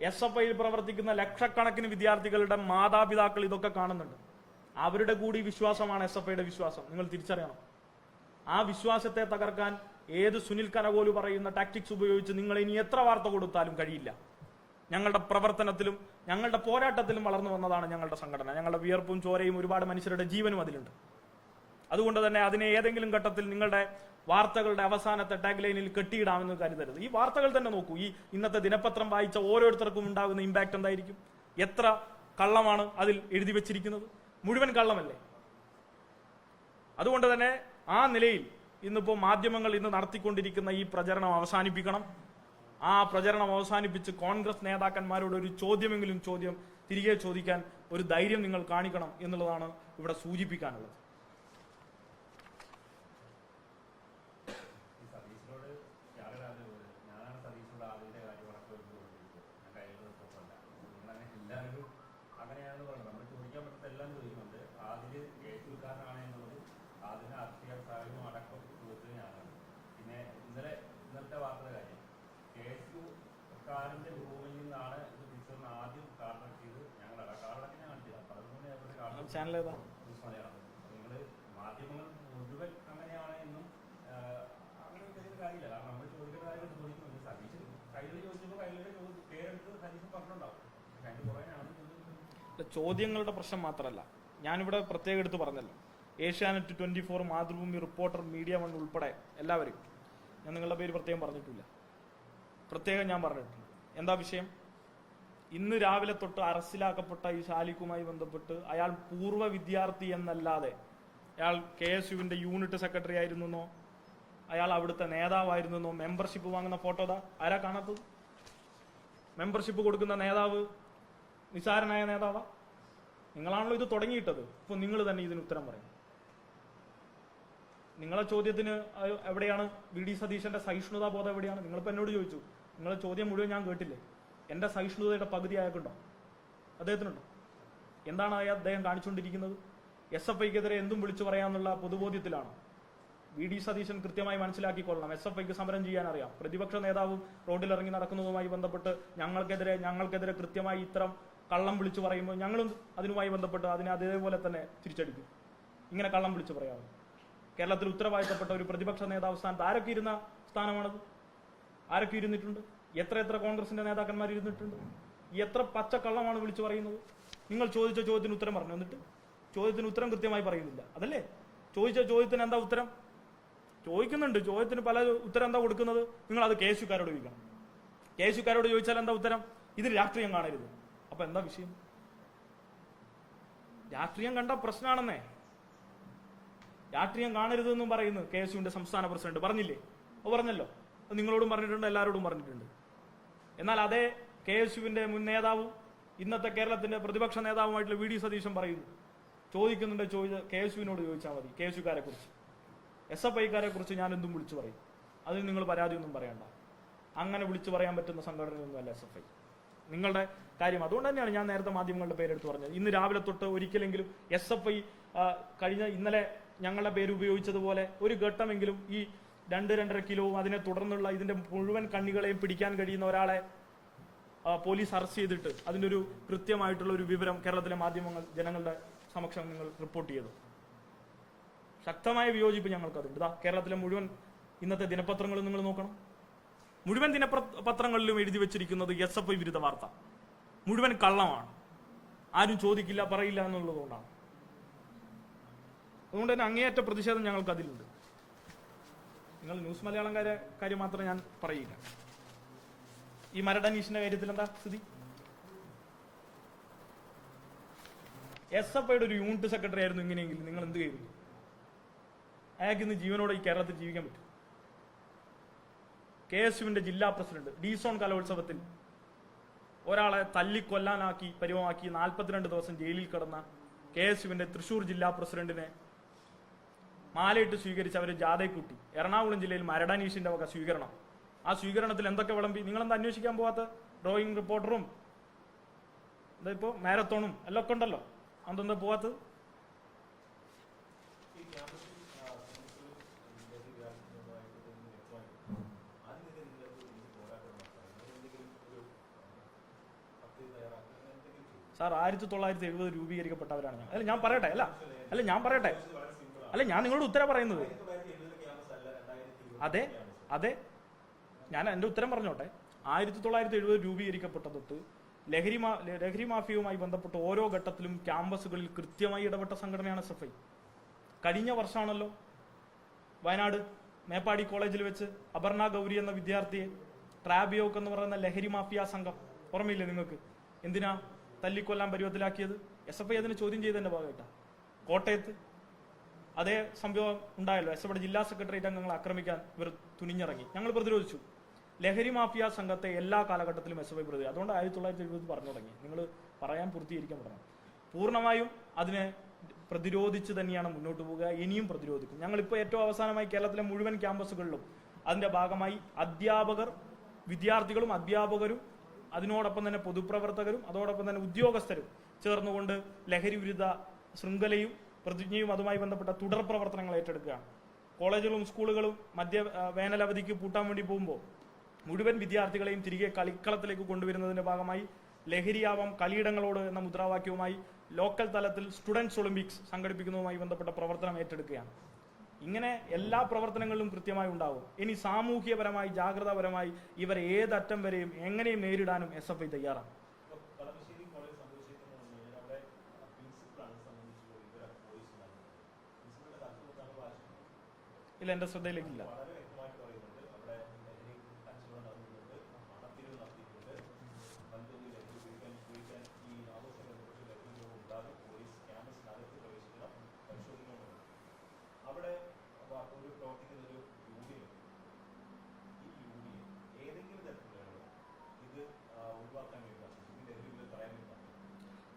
എസ് എഫ് ഐയിൽ പ്രവർത്തിക്കുന്ന ലക്ഷക്കണക്കിന് വിദ്യാർത്ഥികളുടെ മാതാപിതാക്കൾ ഇതൊക്കെ കാണുന്നുണ്ട്. അവരുടെ കൂടി വിശ്വാസമാണ് എസ് എഫ് ഐയുടെ വിശ്വാസം. നിങ്ങൾ തിരിച്ചറിയണം. ആ വിശ്വാസത്തെ തകർക്കാൻ ഏത് സുനിൽ കനകോലു പറയുന്ന ടാക്ടിക്സ് ഉപയോഗിച്ച് നിങ്ങൾ ഇനി എത്ര വാർത്ത കൊടുത്താലും കഴിയില്ല. ഞങ്ങളുടെ പ്രവർത്തനത്തിലും ഞങ്ങളുടെ പോരാട്ടത്തിലും വളർന്നു വന്നതാണ് ഞങ്ങളുടെ സംഘടന. ഞങ്ങളുടെ വിയർപ്പും ചോരയും ഒരുപാട് മനുഷ്യരുടെ ജീവനും അതിലുണ്ട്. അതുകൊണ്ട് തന്നെ അതിനെ ഏതെങ്കിലും ഘട്ടത്തിൽ നിങ്ങളുടെ വാർത്തകളുടെ അവസാനത്തെ ടാഗ് ലൈനിൽ കെട്ടിയിടാമെന്ന് കരുതരുത്. ഈ വാർത്തകൾ തന്നെ നോക്കൂ. ഈ ഇന്നത്തെ ദിനപത്രം വായിച്ച ഓരോരുത്തർക്കും ഉണ്ടാകുന്ന ഇമ്പാക്ട് എന്തായിരിക്കും? എത്ര കള്ളമാണ് അതിൽ എഴുതി വെച്ചിരിക്കുന്നത്? മുഴുവൻ കള്ളമല്ലേ? അതുകൊണ്ട് തന്നെ ആ നിലയിൽ ഇന്നിപ്പോൾ മാധ്യമങ്ങൾ ഇന്ന് നടത്തിക്കൊണ്ടിരിക്കുന്ന ഈ പ്രചരണം അവസാനിപ്പിക്കണം. ആ പ്രചരണം അവസാനിപ്പിച്ച് കോൺഗ്രസ് നേതാക്കന്മാരോട് ഒരു ചോദ്യമെങ്കിലും ചോദ്യം തിരികെ ചോദിക്കാൻ ഒരു ധൈര്യം നിങ്ങൾ കാണിക്കണം എന്നുള്ളതാണ് ഇവിടെ സൂചിപ്പിക്കാനുള്ളത്. അങ്ങനെയാണെന്ന് പറഞ്ഞു. നമ്മൾ ചോദിക്കാൻ പറ്റുന്ന എല്ലാം ചോദിക്കുന്നുണ്ട്. ആദ്യം ഏറ്റവും എന്നുള്ളത് ആദ്യം രാഷ്ട്രീയ സാഹചര്യം അടക്കം ചോദിച്ചത് ഞാനാണ് പിന്നെ ഇന്നലെ ഇന്നലത്തെ വാർത്തയുടെ കാര്യം കേസുകാരന്റെ ഭൂമിയിൽ നിന്നാണ് ഇത് ആദ്യം കാർഡക്കിയത് ഞങ്ങളല്ല കാർഡക്കി ഞാൻ കാണിച്ചത് പതിമൂന്ന് ഏപ്രിൽ കാർഡ് ചാനൽ ഏതാ? ന്യൂസ് മലയാളം. നിങ്ങൾ മാധ്യമങ്ങൾ മുഴുവൻ അങ്ങനെയാണ് എന്നും അങ്ങനെ വിചാരിക്കുന്ന കാര്യമില്ല. കാരണം നമ്മൾ ചോദിക്കുന്ന കാര്യങ്ങൾ ചോദിക്കുന്നുണ്ട് സതീശ് കയ്യിൽ ചോദിച്ചപ്പോൾ കയ്യിലെ ചോദിച്ചു പേരെടുത്ത് സതീശൻ പറഞ്ഞിട്ടുണ്ടാവും. അതിന്റെ ചോദിക്കുന്നത്. ചോദ്യങ്ങളുടെ പ്രശ്നം മാത്രമല്ല. ഞാനിവിടെ പ്രത്യേകം എടുത്ത് പറഞ്ഞല്ലോ. Asianet twenty four Mathrubhumi reporter media one ഉൾപ്പെടെ എല്ലാവരും. ഞാൻ നിങ്ങളുടെ പേര് പ്രത്യേകം പറഞ്ഞിട്ടില്ല. പ്രത്യേകം ഞാൻ പറഞ്ഞിട്ടുണ്ട്. എന്താ വിഷയം? ഇന്ന് രാവിലെ തൊട്ട് അറസ്റ്റിലാക്കപ്പെട്ട ഈ ശാലിക്കുമായി ബന്ധപ്പെട്ട് അയാൾ പൂർവ വിദ്യാർത്ഥി എന്നല്ലാതെ അയാൾ കെ എസ് യുവിന്റെ യൂണിറ്റ് സെക്രട്ടറി ആയിരുന്നെന്നോ അയാൾ അവിടുത്തെ നേതാവായിരുന്നെന്നോ മെമ്പർഷിപ്പ് വാങ്ങുന്ന ഫോട്ടോ ദാ ആരാ കാണാത്തത്? മെമ്പർഷിപ്പ് കൊടുക്കുന്ന നേതാവ് നിസാരനായ നേതാവാ? നിങ്ങളാണല്ലോ ഇത് തുടങ്ങിയിട്ടത്. ഇപ്പൊ നിങ്ങൾ തന്നെ ഇതിന് ഉത്തരം പറയും. നിങ്ങളെ ചോദ്യത്തിന് എവിടെയാണ് വി ഡി സതീശന്റെ സഹിഷ്ണുതാ ബോധം എവിടെയാണ്? നിങ്ങളിപ്പോ എന്നോട് ചോദിച്ചു. നിങ്ങളെ ചോദ്യം മുഴുവൻ ഞാൻ കേട്ടില്ലേ? എന്റെ സഹിഷ്ണുതയുടെ പകുതി അയാൾക്കുണ്ടോ? അദ്ദേഹത്തിനുണ്ടോ? എന്താണ് അയാൾ അദ്ദേഹം കാണിച്ചുകൊണ്ടിരിക്കുന്നത്? എസ് എഫ് ഐക്കെതിരെ എന്തും വിളിച്ചു പറയാമെന്നുള്ള പൊതുബോധ്യത്തിലാണ്? വി ഡി സതീശൻ കൃത്യമായി മനസ്സിലാക്കിക്കൊള്ളണം. എസ് എഫ് ഐക്ക് സമരം ചെയ്യാൻ അറിയാം പ്രതിപക്ഷ നേതാവും റോഡിലിറങ്ങി നടക്കുന്നതുമായി ബന്ധപ്പെട്ട് ഞങ്ങൾക്കെതിരെ ഞങ്ങൾക്കെതിരെ കൃത്യമായി ഇത്തരം കള്ളം വിളിച്ചു പറയുമ്പോൾ ഞങ്ങളും അതിനുമായി ബന്ധപ്പെട്ട് അതിനെ അതേപോലെ തന്നെ തിരിച്ചടിക്കും. ഇങ്ങനെ കള്ളം വിളിച്ചു പറയാറ് കേരളത്തിൽ ഉത്തരവാദിത്തപ്പെട്ട ഒരു പ്രതിപക്ഷ നേതാവ് സ്ഥാനത്ത് ആരൊക്കെ ഇരുന്ന സ്ഥാനമാണത്? ആരൊക്കെ ഇരുന്നിട്ടുണ്ട്? എത്ര എത്ര കോൺഗ്രസിന്റെ നേതാക്കന്മാർ ഇരുന്നിട്ടുണ്ട്? എത്ര പച്ചക്കള്ളമാണ് വിളിച്ചു പറയുന്നത്? നിങ്ങൾ ചോദിച്ച ചോദ്യത്തിന് ഉത്തരം പറഞ്ഞു. എന്നിട്ട് ചോദ്യത്തിന് ഉത്തരം കൃത്യമായി പറയുന്നില്ല. അതല്ലേ? ചോദിച്ച ചോദ്യത്തിന് എന്താ ഉത്തരം? ചോദിക്കുന്നുണ്ട്. ചോദ്യത്തിന് പല ഉത്തരം എന്താ കൊടുക്കുന്നത്? നിങ്ങൾ അത് കേശുക്കാരോട് ചോദിക്കണം. കേശുക്കാരോട് ചോദിച്ചാൽ എന്താ ഉത്തരം? ഇതിന് രാഷ്ട്രീയം കാണരുത്. അപ്പൊ എന്താ വിഷയം? രാഷ്ട്രീയം കണ്ട പ്രശ്നമാണെന്നേ രാഷ്ട്രീയം കാണരുത് എന്നും പറയുന്നു കെ എസ് യുവിന്റെ സംസ്ഥാന പ്രസിഡന്റ്. പറഞ്ഞില്ലേ? അത് പറഞ്ഞല്ലോ. നിങ്ങളോടും പറഞ്ഞിട്ടുണ്ട് എല്ലാവരോടും പറഞ്ഞിട്ടുണ്ട്. എന്നാൽ അതേ കെ എസ് യുവിന്റെ മുൻ നേതാവും ഇന്നത്തെ കേരളത്തിന്റെ പ്രതിപക്ഷ നേതാവുമായിട്ടുള്ള വി ഡി സതീശൻ പറയുന്നു. ചോദിക്കുന്നുണ്ട് ചോദിച്ച കെ എസ് യുവിനോട് ചോദിച്ചാൽ മതി കെ എസ് യുക്കാരെ കുറിച്ച് എസ് എഫ് ഐക്കാരെ കുറിച്ച് ഞാൻ എന്തും വിളിച്ചു പറയും. അതിന് നിങ്ങൾ പരാതിയൊന്നും പറയണ്ട. അങ്ങനെ വിളിച്ചു പറയാൻ പറ്റുന്ന സംഘടനയൊന്നുമല്ല എസ് എഫ് ഐ. നിങ്ങളുടെ കാര്യം അതുകൊണ്ട് തന്നെയാണ് ഞാൻ നേരത്തെ മാധ്യമങ്ങളുടെ പേരെടുത്ത് പറഞ്ഞത്. ഇന്ന് രാവിലെ തൊട്ട് ഒരിക്കലെങ്കിലും എസ് എഫ് ഐ കഴിഞ്ഞ ഇന്നലെ ഞങ്ങളുടെ പേര് ഉപയോഗിച്ചതുപോലെ ഒരു ഘട്ടമെങ്കിലും ഈ രണ്ട് രണ്ടര കിലോവും അതിനെ തുടർന്നുള്ള ഇതിന്റെ മുഴുവൻ കണ്ണികളെയും പിടിക്കാൻ കഴിയുന്ന ഒരാളെ പോലീസ് അറസ്റ്റ് ചെയ്തിട്ട് അതിന്റെ ഒരു കൃത്യമായിട്ടുള്ള ഒരു വിവരം കേരളത്തിലെ മാധ്യമങ്ങൾ ജനങ്ങളുടെ സമക്ഷം നിങ്ങൾ റിപ്പോർട്ട് ചെയ്തു. ശക്തമായ വിയോജിപ്പ് ഞങ്ങൾക്കതുണ്ട്. ഇതാ കേരളത്തിലെ മുഴുവൻ ഇന്നത്തെ ദിനപത്രങ്ങൾ നിങ്ങൾ നോക്കണം. മുഴുവൻ ദിനപത്രങ്ങളിലും എഴുതി വെച്ചിരിക്കുന്നത് എസ് എഫ് ഐ വിരുദ്ധ വാർത്ത. മുഴുവൻ കള്ളമാണ്. ആരും ചോദിക്കില്ല പറയില്ല എന്നുള്ളതുകൊണ്ടാണ്. അതുകൊണ്ട് തന്നെ അങ്ങേയറ്റ പ്രതിഷേധം ഞങ്ങൾക്ക് അതിലുണ്ട് നിങ്ങൾ ന്യൂസ് മലയാളം കാര്യം മാത്രം ഞാൻ പറയില്ല ഈ മരടനീഷിന്റെ കാര്യത്തിൽ എന്താ സ്ഥിതി എസ് എഫ് ഐയുടെ ഒരു യൂണിറ്റ് സെക്രട്ടറി ആയിരുന്നു ഇങ്ങനെയെങ്കിൽ നിങ്ങൾ എന്ത് ചെയ്തു? അയാൾക്ക് ഇന്ന് ജീവനോടെ ഈ കേരളത്തിൽ ജീവിക്കാൻ പറ്റും. കെ എസ് യുവിന്റെ ജില്ലാ പ്രസിഡന്റ് ഡീസോൺ കലോത്സവത്തിൽ ഒരാളെ തല്ലിക്കൊല്ലാനാക്കി പരിവമാക്കി നാൽപ്പത്തിരണ്ട് ദിവസം ജയിലിൽ കിടന്ന കെ എസ് യുവിന്റെ തൃശൂർ ജില്ലാ പ്രസിഡന്റിനെ മാലയിട്ട് സ്വീകരിച്ച് അവർ ജാഥയ്ക്കുട്ടി കൂട്ടി. എറണാകുളം ജില്ലയിൽ മരടാനീഷിന്റെ വക സ്വീകരണം. ആ സ്വീകരണത്തിൽ എന്തൊക്കെ വിളമ്പി? നിങ്ങളെന്താ അന്വേഷിക്കാൻ പോവാത്ത ഡ്രോയിങ് റിപ്പോർട്ടറും എന്താ ഇപ്പോൾ മാരത്തോണും എല്ലാം ഒക്കെ ഉണ്ടല്ലോ. അതെന്താ പോവാത്തത്? സാർ ആയിരത്തി തൊള്ളായിരത്തി എഴുപത് രൂപീകരിക്കപ്പെട്ടവരാണ് ഞാൻ അല്ല ഞാൻ പറയട്ടെ അല്ല. അല്ല ഞാൻ പറയട്ടെ. അല്ല ഞാൻ നിങ്ങളോട് ഉത്തരം പറയുന്നത്. അതെ അതെ. ഞാൻ എന്റെ ഉത്തരം പറഞ്ഞോട്ടെ. ആയിരത്തി തൊള്ളായിരത്തി എഴുപത് രൂപീകരിക്കപ്പെട്ട തൊട്ട് ലഹരി മാ ലഹരി മാഫിയയുമായി ബന്ധപ്പെട്ട് ഓരോ ഘട്ടത്തിലും ക്യാമ്പസുകളിൽ കൃത്യമായി ഇടപെട്ട സംഘടനയാണ് എസ് എഫ് ഐ. കഴിഞ്ഞ വർഷമാണല്ലോ വയനാട് മേപ്പാടി കോളേജിൽ വെച്ച് അപർണ ഗൗരി എന്ന വിദ്യാർത്ഥിയെ ട്രാബിയോക്ക് എന്ന് പറയുന്ന ലഹരി മാഫിയ സംഘം. ഓർമ്മയില്ലേ നിങ്ങൾക്ക്? എന്തിനാ തല്ലിക്കൊല്ലാൻ പരുവത്തിലാക്കിയത്? എസ് എഫ് ഐ അതിനെ ചോദ്യം ചെയ്തതിന്റെ ഭാഗമായിട്ടാ. കോട്ടയത്ത് അതേ സംഭവം ഉണ്ടായല്ലോ. എസ് എഫ് ജില്ലാ സെക്രട്ടേറിയറ്റ് അംഗങ്ങളെ ആക്രമിക്കാൻ ഇവർ തുനിഞ്ഞിറങ്ങി. ഞങ്ങൾ പ്രതിരോധിച്ചു. ലഹരി മാഫിയ സംഘത്തെ എല്ലാ കാലഘട്ടത്തിലും എസ് എഫ് ഐ പ്രതി അതുകൊണ്ട് ആയിരത്തി തൊള്ളായിരത്തി എഴുപത് പറഞ്ഞു തുടങ്ങി. നിങ്ങൾ പറയാൻ പൂർത്തീകരിക്കാൻ തുടങ്ങി പൂർണമായും അതിനെ പ്രതിരോധിച്ച് തന്നെയാണ് മുന്നോട്ട് പോവുക. ഇനിയും പ്രതിരോധിക്കും. ഞങ്ങളിപ്പോൾ ഏറ്റവും അവസാനമായി കേരളത്തിലെ മുഴുവൻ ക്യാമ്പസുകളിലും അതിന്റെ ഭാഗമായി അധ്യാപകർ വിദ്യാർത്ഥികളും അധ്യാപകരും അതിനോടൊപ്പം തന്നെ പൊതുപ്രവർത്തകരും അതോടൊപ്പം തന്നെ ഉദ്യോഗസ്ഥരും ചേർന്നുകൊണ്ട് ലഹരി വിരുദ്ധ ശൃംഖലയും പ്രതിജ്ഞയും അതുമായി ബന്ധപ്പെട്ട തുടർ പ്രവർത്തനങ്ങൾ ഏറ്റെടുക്കുകയാണ്. കോളേജുകളും സ്കൂളുകളും മധ്യ വേനലവധിക്ക് പൂട്ടാൻ വേണ്ടി പോകുമ്പോൾ മുഴുവൻ വിദ്യാർത്ഥികളെയും തിരികെ കളിക്കളത്തിലേക്ക് കൊണ്ടുവരുന്നതിന്റെ ഭാഗമായി ലഹരിയാവാം കളിയിടങ്ങളോട് എന്ന മുദ്രാവാക്യവുമായി ലോക്കൽ തലത്തിൽ സ്റ്റുഡൻസ് ഒളിമ്പിക്സ് സംഘടിപ്പിക്കുന്നതുമായി ബന്ധപ്പെട്ട പ്രവർത്തനം ഏറ്റെടുക്കുകയാണ്. ഇങ്ങനെ എല്ലാ പ്രവർത്തനങ്ങളിലും കൃത്യമായി ഉണ്ടാവും. ഇനി സാമൂഹ്യപരമായി ജാഗ്രതാപരമായി ഇവരെ ഏതറ്റം വരെയും എങ്ങനെയും നേരിടാനും എസ് എഫ് ഐ തയ്യാറാണ്. പ്രവേശിക്കണം ശ്രദ്ധയിലേക്കില്ല. അവിടെ ഒരു പ്രവർത്തിക്കുന്ന ഒരു യൂണിയൻ ഈ യൂണിയൻ ഏതെങ്കിലും തരത്തിലുള്ള ഇത് ആ, ഒഴിവാക്കാൻ വേണ്ടിയാണ് ഈ ലഹരി ഉപയോഗം പറയാൻ വേണ്ടിയാണ്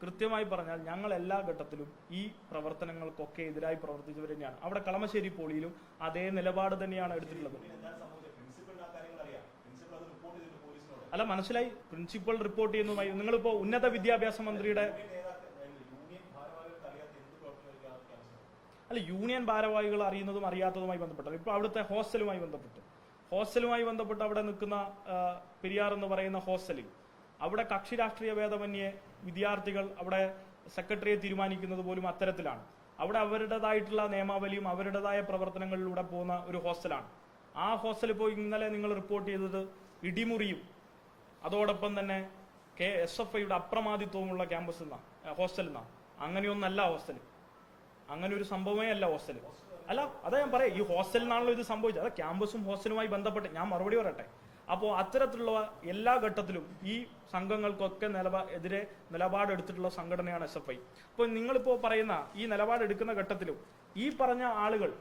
കൃത്യമായി പറഞ്ഞാൽ ഞങ്ങൾ എല്ലാ ഘട്ടത്തിലും ഈ പ്രവർത്തനങ്ങൾക്കൊക്കെ എതിരായി പ്രവർത്തിച്ചവർ തന്നെയാണ്. അവിടെ കളമശ്ശേരി പോളിയിലും അതേ നിലപാട് തന്നെയാണ് എടുത്തിട്ടുള്ളത്. അല്ല മനസ്സിലായി? പ്രിൻസിപ്പൽ റിപ്പോർട്ട് ചെയ്യുന്നതുമായി നിങ്ങളിപ്പോ ഉന്നത വിദ്യാഭ്യാസ മന്ത്രിയുടെ അല്ല യൂണിയൻ ഭാരവാഹികൾ അറിയുന്നതും അറിയാത്തതുമായി ബന്ധപ്പെട്ടത് ഇപ്പൊ അവിടുത്തെ ഹോസ്റ്റലുമായി ബന്ധപ്പെട്ട്. ഹോസ്റ്റലുമായി ബന്ധപ്പെട്ട് അവിടെ നിൽക്കുന്ന പെരിയാർ എന്ന് പറയുന്ന ഹോസ്റ്റലിൽ അവിടെ കക്ഷി രാഷ്ട്രീയ ഭേദമന്യേ വിദ്യാർത്ഥികൾ അവിടെ സെക്രട്ടറിയെ തീരുമാനിക്കുന്നത് പോലും അത്തരത്തിലാണ്. അവിടെ അവരുടേതായിട്ടുള്ള നിയമാവലിയും അവരുടേതായ പ്രവർത്തനങ്ങളിലൂടെ പോകുന്ന ഒരു ഹോസ്റ്റലാണ്. ആ ഹോസ്റ്റലിൽ പോയി ഇന്നലെ നിങ്ങൾ റിപ്പോർട്ട് ചെയ്തത് ഇടിമുറിയും അതോടൊപ്പം തന്നെ കെ എസ് എഫ് ഐയുടെ അപ്രമാദിത്വമുള്ള ക്യാമ്പസ് എന്നാ ഹോസ്റ്റൽ എന്നാ അങ്ങനെയൊന്നല്ല ഹോസ്റ്റൽ അങ്ങനെ ഒരു സംഭവമേ അല്ല ഹോസ്റ്റൽ അല്ല അതാ ഞാൻ പറയാം ഈ ഹോസ്റ്റലിൽ നിന്നാണല്ലോ ഇത് സംഭവിച്ചത്. അതെ ക്യാമ്പസും ഹോസ്റ്റലുമായി ബന്ധപ്പെട്ട് ഞാൻ മറുപടി പറയട്ടെ. അപ്പോൾ അത്തരത്തിലുള്ള എല്ലാ ഘട്ടത്തിലും ഈ സംഘങ്ങൾക്കൊക്കെ നിലപാ എതിരെ നിലപാടെടുത്തിട്ടുള്ള സംഘടനയാണ് എസ് എഫ് ഐ അപ്പോൾ നിങ്ങളിപ്പോൾ പറയുന്ന ഈ നിലപാടെടുക്കുന്ന ഘട്ടത്തിലും ഈ പറഞ്ഞ ആളുകൾ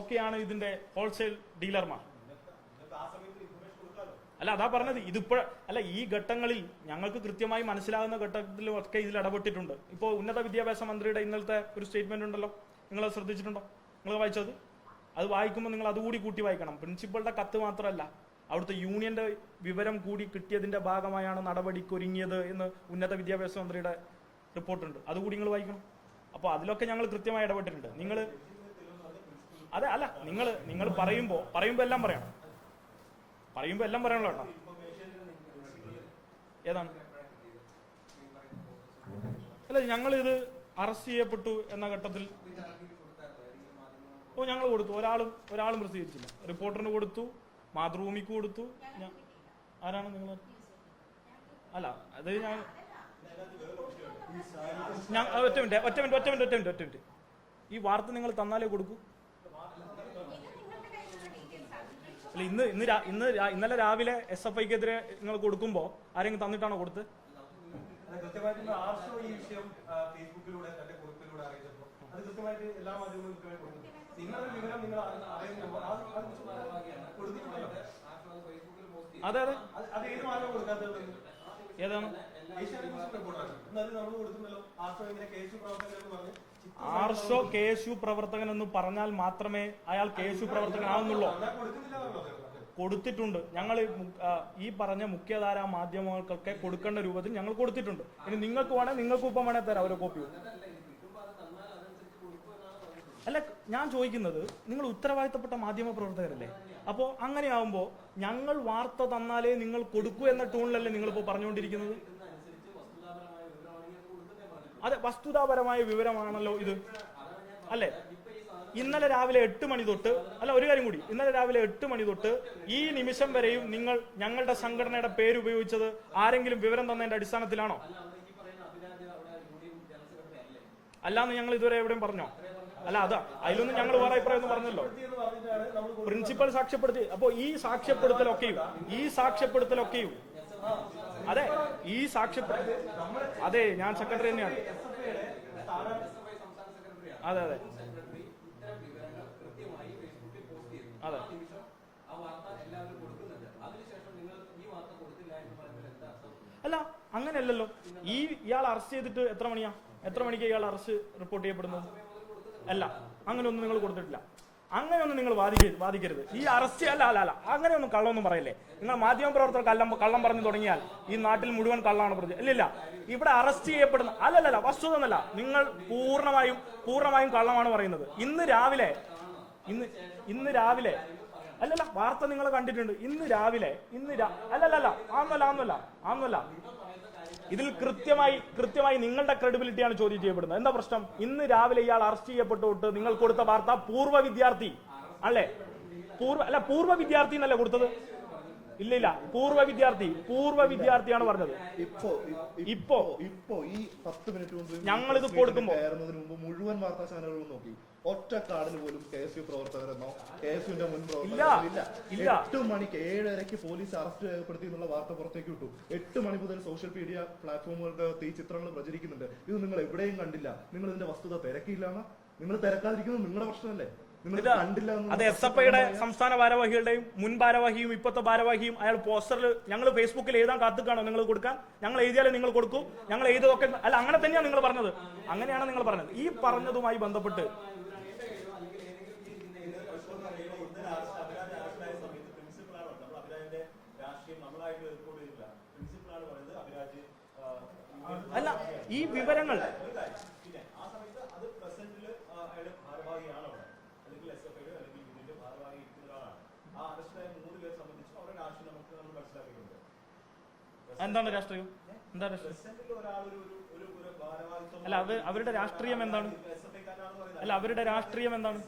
ഒക്കെയാണ് ഇതിന്റെ ഹോൾസെയിൽ ഡീലർമാർ അല്ല അതാ പറഞ്ഞത്. ഇതിപ്പോ അല്ല ഈ ഘട്ടങ്ങളിൽ ഞങ്ങൾക്ക് കൃത്യമായി മനസ്സിലാകുന്ന ഘട്ടത്തിലും ഒക്കെ ഇതിൽ ഇടപെട്ടിട്ടുണ്ട്. ഇപ്പോൾ ഉന്നത വിദ്യാഭ്യാസ മന്ത്രിയുടെ ഇന്നലത്തെ ഒരു സ്റ്റേറ്റ്മെന്റ് ഉണ്ടല്ലോ. നിങ്ങൾ ശ്രദ്ധിച്ചിട്ടുണ്ടോ? നിങ്ങൾ വായിച്ചത്? അത് വായിക്കുമ്പോൾ നിങ്ങൾ അതുകൂടി കൂട്ടി വായിക്കണം. പ്രിൻസിപ്പളുടെ കത്ത് മാത്രമല്ല. അവിടുത്തെ യൂണിയന്റെ വിവരം കൂടി കിട്ടിയതിന്റെ ഭാഗമായാണ് നടപടിക്കൊരുങ്ങിയത് എന്ന് ഉന്നത വിദ്യാഭ്യാസ മന്ത്രിയുടെ റിപ്പോർട്ടുണ്ട്. അതുകൂടി നിങ്ങൾ വായിക്കണം. അപ്പോൾ അതിലൊക്കെ ഞങ്ങൾ കൃത്യമായി ഇടപെട്ടിട്ടുണ്ട്. നിങ്ങൾ അതെ അല്ല നിങ്ങൾ നിങ്ങൾ പറയുമ്പോൾ പറയുമ്പോൾ എല്ലാം പറയണം പറയുമ്പോൾ എല്ലാം പറയണല്ലോ കേട്ടോ. ഏതാണ്? അല്ല ഞങ്ങൾ ഇത് അറസ്റ്റ് ചെയ്യപ്പെട്ടു എന്ന ഘട്ടത്തിൽ ഓ ഞങ്ങൾ കൊടുത്തു. ഒരാളും ഒരാളും പ്രസിദ്ധീകരിച്ചില്ല. റിപ്പോർട്ടറിന് കൊടുത്തു. മാതൃഭൂമിക്ക് കൊടുത്തു. ഞാൻ- ആരാണ് നിങ്ങൾ അല്ല അത് ഞാൻ ഞാൻ ഒറ്റ മിനിറ്റ് ഒറ്റ മിനിറ്റ് ഒറ്റ മിനിറ്റ് ഒറ്റ മിനിറ്റ് ഒറ്റ മിനിറ്റ്. ഈ വാർത്ത നിങ്ങൾ തന്നാലേ കൊടുക്കൂ. അല്ല ഇന്ന് ഇന്ന് ഇന്ന് ഇന്നലെ രാവിലെ എസ് എഫ് ഐക്കെതിരെ നിങ്ങൾ കൊടുക്കുമ്പോൾ ആരെങ്കിലും തന്നിട്ടാണോ കൊടുത്ത്? എല്ലാ മാധ്യമങ്ങളും അത് അത് ഏതാണ്? ആർഷോ കേശു പ്രവർത്തകൻ എന്ന് പറഞ്ഞാൽ മാത്രമേ അയാൾ കേശു പ്രവർത്തകനാവുന്നുള്ളൂ. കൊടുത്തിട്ടുണ്ട്. ഞങ്ങൾ ഈ പറഞ്ഞ മുഖ്യധാരാ മാധ്യമങ്ങൾക്കൊക്കെ കൊടുക്കേണ്ട രൂപത്തിൽ ഞങ്ങൾ കൊടുത്തിട്ടുണ്ട്. ഇനി നിങ്ങൾക്ക് വേണേൽ നിങ്ങൾക്ക് ഇപ്പം വേണേൽ തരാം ഓരോ കോപ്പി. അല്ല ഞാൻ ചോദിക്കുന്നത് നിങ്ങൾ ഉത്തരവാദിത്തപ്പെട്ട മാധ്യമ പ്രവർത്തകരല്ലേ? അപ്പോ അങ്ങനെയാവുമ്പോൾ ഞങ്ങൾ വാർത്ത തന്നാലേ നിങ്ങൾ കൊടുക്കൂ എന്ന ടൂണിലല്ലേ നിങ്ങൾ ഇപ്പോൾ പറഞ്ഞുകൊണ്ടിരിക്കുന്നത്? അതെ വസ്തുതാപരമായ വിവരമാണല്ലോ ഇത്. അല്ലേ? ഇന്നലെ രാവിലെ എട്ട് മണി തൊട്ട് അല്ല ഒരു കാര്യം കൂടി. ഇന്നലെ രാവിലെ എട്ട് മണി തൊട്ട് ഈ നിമിഷം വരെയും നിങ്ങൾ ഞങ്ങളുടെ സംഘടനയുടെ പേര് ഉപയോഗിച്ചത് ആരെങ്കിലും വിവരം തന്നതിന്റെ അടിസ്ഥാനത്തിലാണോ? അല്ലാന്ന് ഞങ്ങൾ ഇതുവരെ എവിടെയും പറഞ്ഞോ? അല്ല അതാ അതിലൊന്നും ഞങ്ങൾ വേറെ അഭിപ്രായം പറഞ്ഞല്ലോ പ്രിൻസിപ്പൽ സാക്ഷ്യപ്പെടുത്തി അപ്പോ ഈ സാക്ഷ്യപ്പെടുത്തലൊക്കെയും ഈ സാക്ഷ്യപ്പെടുത്തലൊക്കെയും അതെ ഈ സാക്ഷ്യപ്പെടുത്തൽ അതെ ഞാൻ സെക്രട്ടറി തന്നെയാണ്. അതെ അതെ. അതെ. അല്ല അങ്ങനെയല്ലല്ലോ. ഈ ഇയാൾ അറസ്റ്റ് ചെയ്തിട്ട് എത്ര മണിയാ? എത്ര മണിക്ക് ഇയാൾ അറസ്റ്റ് റിപ്പോർട്ട് ചെയ്യപ്പെടുന്നത്? അല്ല അങ്ങനെയൊന്നും നിങ്ങൾ കൊടുത്തിട്ടില്ല. അങ്ങനെയൊന്നും നിങ്ങൾ വാദിക്കരുത് വാദിക്കരുത്. ഈ അറസ്റ്റ് അല്ല അല്ല അല്ല അങ്ങനെയൊന്നും കള്ളമൊന്നും പറയല്ലേ. നിങ്ങൾ മാധ്യമ പ്രവർത്തകർ കള്ളം കള്ളം പറഞ്ഞു തുടങ്ങിയാൽ ഈ നാട്ടിൽ മുഴുവൻ കള്ളാണ് പറഞ്ഞത് ഇല്ലില്ല ഇവിടെ അറസ്റ്റ് ചെയ്യപ്പെടുന്ന അല്ലല്ല വസ്തുത എന്നല്ല. നിങ്ങൾ പൂർണമായും പൂർണമായും കള്ളമാണ് പറയുന്നത്. ഇന്ന് രാവിലെ ഇന്ന് ഇന്ന് രാവിലെ അല്ലല്ല വാർത്ത നിങ്ങൾ കണ്ടിട്ടുണ്ട്. ഇന്ന് രാവിലെ ഇന്ന് അല്ലല്ല അല്ലല്ലല്ല ആന്നല്ല ആന്നല്ല ആന്നല്ല. ഇതിൽ കൃത്യമായി കൃത്യമായി നിങ്ങളുടെ ക്രെഡിബിലിറ്റിയാണ് ചോദ്യം ചെയ്യപ്പെടുന്നത്. എന്താ പ്രശ്നം? ഇന്ന് രാവിലെ ഇയാൾ അറസ്റ്റ് ചെയ്യപ്പെട്ടുകൊണ്ട് നിങ്ങൾ കൊടുത്ത വാർത്ത പൂർവ വിദ്യാർത്ഥി അല്ലേ? പൂർവ അല്ല പൂർവ വിദ്യാർത്ഥി എന്നല്ലേ കൊടുത്തത്? ഇല്ല ഇല്ല. പൂർവ വിദ്യാർത്ഥി പൂർവ വിദ്യാർത്ഥിയാണ് പറഞ്ഞത്. ഇപ്പോ ഇപ്പോ ഇപ്പോ. ഈ പത്ത് മിനിറ്റ് മുമ്പ് ഞങ്ങൾ ഇത് കൊടുക്കുമ്പോൾ മുഴുവൻ വാർത്താ ചാനലുകളും നോക്കി. ഒറ്റ കാർഡിന് പോലും കെ എസ് യു പ്രവർത്തകരെന്നോ കെ എസ് യുവിന്റെ മുൻ പ്രവർത്തകരോ ഇല്ല. എട്ട് മണിക്ക് ഏഴരയ്ക്ക് പോലീസ് അറസ്റ്റ് രേഖപ്പെടുത്തി എന്നുള്ള വാർത്ത പുറത്തേക്ക് വിട്ടു. എട്ട് മണി മുതൽ സോഷ്യൽ മീഡിയ പ്ലാറ്റ്ഫോമുകളുടെ ഈ ചിത്രങ്ങൾ പ്രചരിക്കുന്നുണ്ട്. ഇത് നിങ്ങൾ എവിടെയും കണ്ടില്ല. നിങ്ങൾ ഇതിന്റെ വസ്തുത തിരക്കിയില്ലാന്ന് നിങ്ങൾ തിരക്കാതിരിക്കുന്നത് നിങ്ങളുടെ പ്രശ്നമല്ലേ? അത് എസ് എഫ് ഐയുടെ സംസ്ഥാന ഭാരവാഹികളുടെയും മുൻ ഭാരവാഹിയും ഇപ്പോഴത്തെ ഭാരവാഹിയും അയാൾ പോസ്റ്ററിൽ ഞങ്ങൾ ഫേസ്ബുക്കിൽ എഴുതാൻ കാത്തുക്കാണോ നിങ്ങൾ കൊടുക്കാൻ? ഞങ്ങൾ എഴുതിയാലേ നിങ്ങൾ കൊടുക്കൂ. ഞങ്ങൾ എഴുതിയതൊക്കെ അല്ല അങ്ങനെ തന്നെയാണ് നിങ്ങൾ പറഞ്ഞത്. അങ്ങനെയാണ് നിങ്ങൾ പറഞ്ഞത്. ഈ പറഞ്ഞതുമായി ബന്ധപ്പെട്ട് അല്ല ഈ വിവരങ്ങൾ എന്താണ് രാഷ്ട്രീയം? എന്താ രാഷ്ട്രീയം? അല്ല അവരുടെ രാഷ്ട്രീയം എന്താണ്? അല്ല അവരുടെ രാഷ്ട്രീയം എന്താണ്?